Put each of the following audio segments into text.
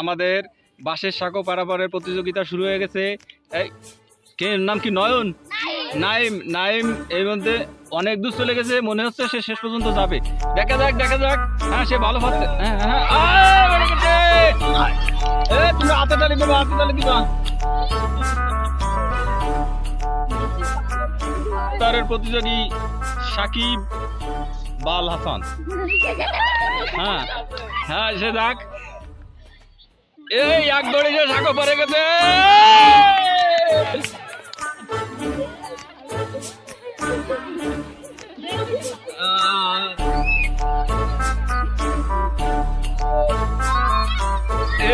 আমাদের বাসের সাঁকো পারাপারের প্রতিযোগিতা শুরু হয়ে গেছে। কে নাম কি? নয়ন? নাইম। নাইম এই মধ্যে অনেক দূর চলে গেছে, মনে হচ্ছে সে শেষ পর্যন্ত যাবে। দেখা যাক দেখা যাক। হ্যাঁ সে ভালো পাচ্ছে হ্যাঁ হ্যাঁ তুমি হাতে তালি হাতে তালি দিবা। তারের প্রতিযোগী সাকিব বাল হাসান। হ্যাঁ হ্যাঁ সে দেখ এই, এক দড়ি যে সাঁকো পরে গেছে।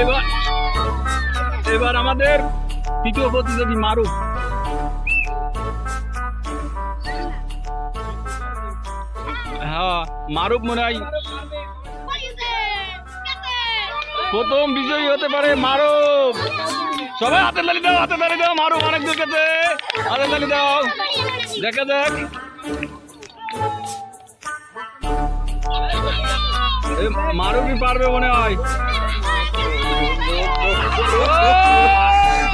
এবার এবার আমাদের তৃতীয় প্রতিযোগী মারুফ। হ্যাঁ মারুফ মনে হয় প্রথম বিজয়ী হতে পারে মারুফ সবাই হাতে তালি দাও হাতে তালি দাও মারুফ অনেক দূর গেছে হাতে তালি দাও দেখা দেখ মারুফই পারবে মনে হয়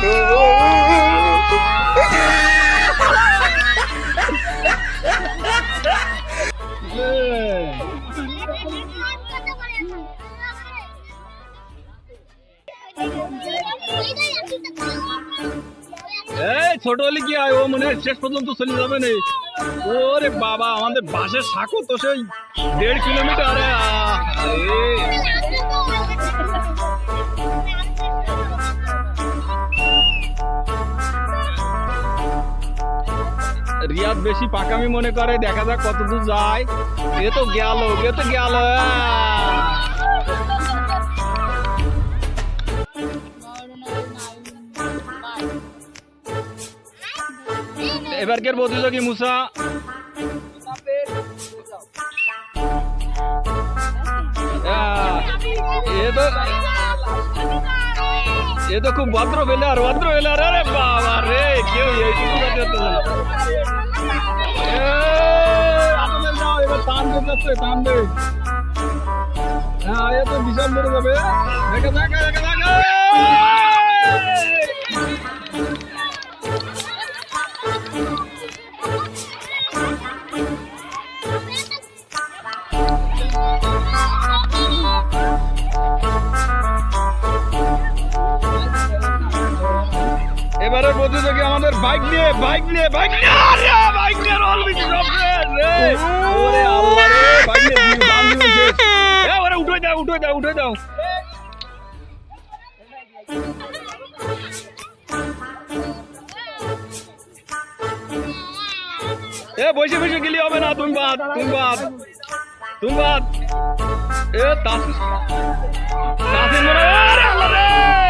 এই ছোট হলে কি হয়? ও মনে হয় শেষ পর্যন্ত চলে যাবে না। ওরে বাবা, আমাদের বাসের সাঁকো তো সেই দেড় কিলোমিটার রিয়াদ বেশি পাকামি মনে করে, দেখা যাক কতদূর যায়। এ তো গেল, এ তো গেল এবারকের প্রতিযোগী মুসা এ তো খুব ভদ্র ফেলার ভদ্র ফেলার আরে বাবা রে কেউ এইটুকু করতে না। এবার। হ্যাঁ, এ তো বিশাল দূরে যাবে। দেখা যাক, দেখা প্রতিযোগী আমাদের বাইক নিয়ে বাইক নিয়ে বাইক নিয়ে বাইক নিয়ে উঠে দাও উঠে দাও উঠে দাও এ, বসে বসে গেলি হবে না, তুমি বাদ তুমি বাদ তুমি বাদ। এ তাস তাসিন মনে আল্লাহ রে।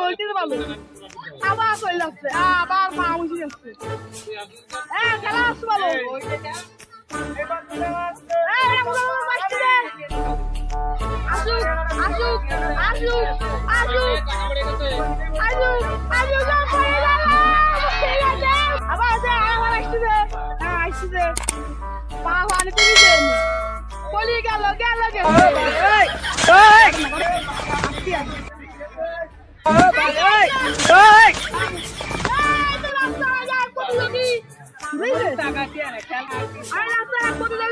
নইতে পারল আবার চলে যাচ্ছে আবার মা উঠে যাচ্ছে হ্যাঁ খেলা আসছে ভালো আসুক আসুক আসুক আসুক। আসুক আসুক আবার আছে আবার আসতেছে হ্যাঁ আসতেছে পা পানি তুমি গেল গেল গেল।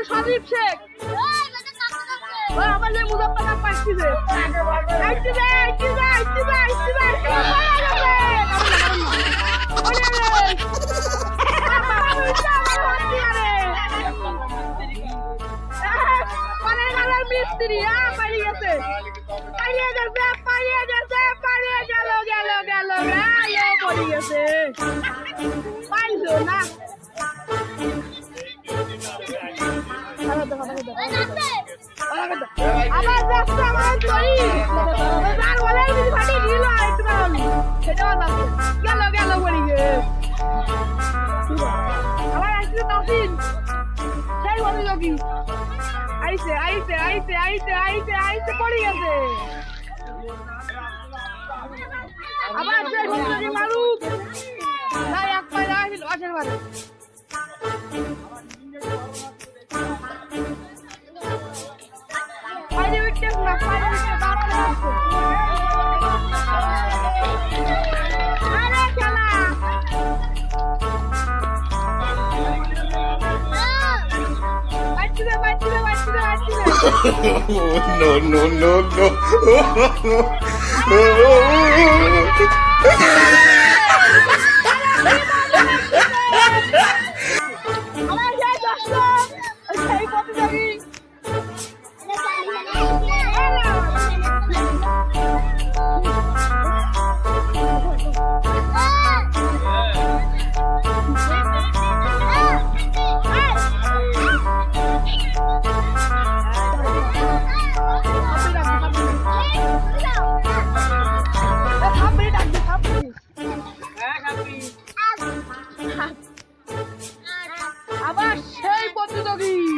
সদীপ মিস্ত্রি আবার যাচ্ছে আমার তার বলে যদি ফাটি দিল একটু সেটাও যাচ্ছে গেল গেল গিয়ে আবার আসছে তাসিন সেই বলে যোগী আইছে আইছে আইছে আইছে আইছে আইছে পড়ে গেছে আবার সেই বলে যোগী মারুক তাই এক পায়ে আসিল আসের বারে no, no, no, no. প্রতিযোগী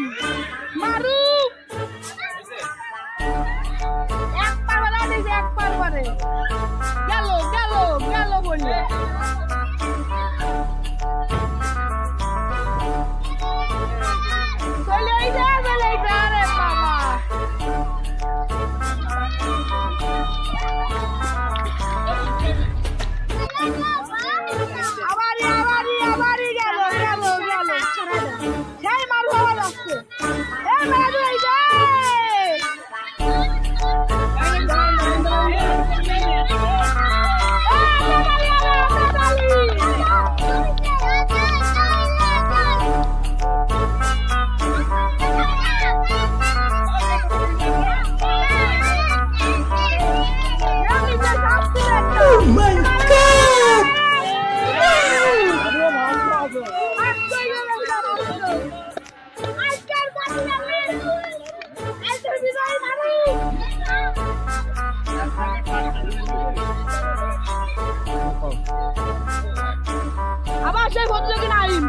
সেই প্রতিযোগী নাইম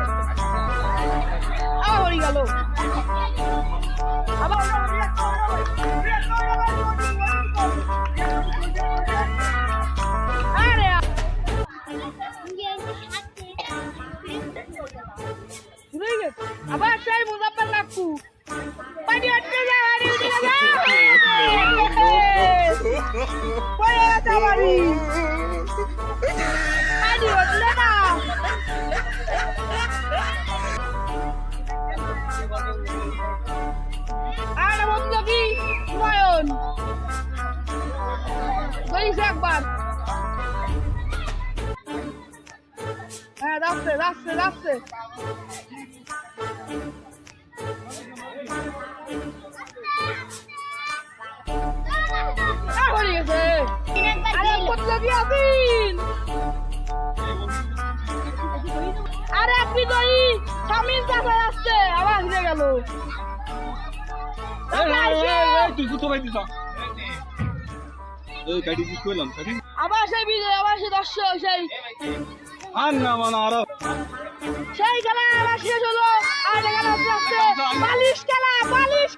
আবার গেল। আবার। আবার সেই মুজাফর কাকু। পানি আটকে যায় পানি উঠে গেছে পড়ে গেছে একবার। হ্যাঁ যাচ্ছে যাচ্ছে যাচ্ছে। হয়ে গেছে। আরে প্রতিযোগী আছেন বিজয়ী স্বামীর কাছে আসছে আবার হিরে গেল। সেই বিজয় আবার সেই দর্শক সেই আর না মানে আরও। সেই খেলা আবার শেষ হলো। আর খেলা আসছে বালিশ খেলা বালিশ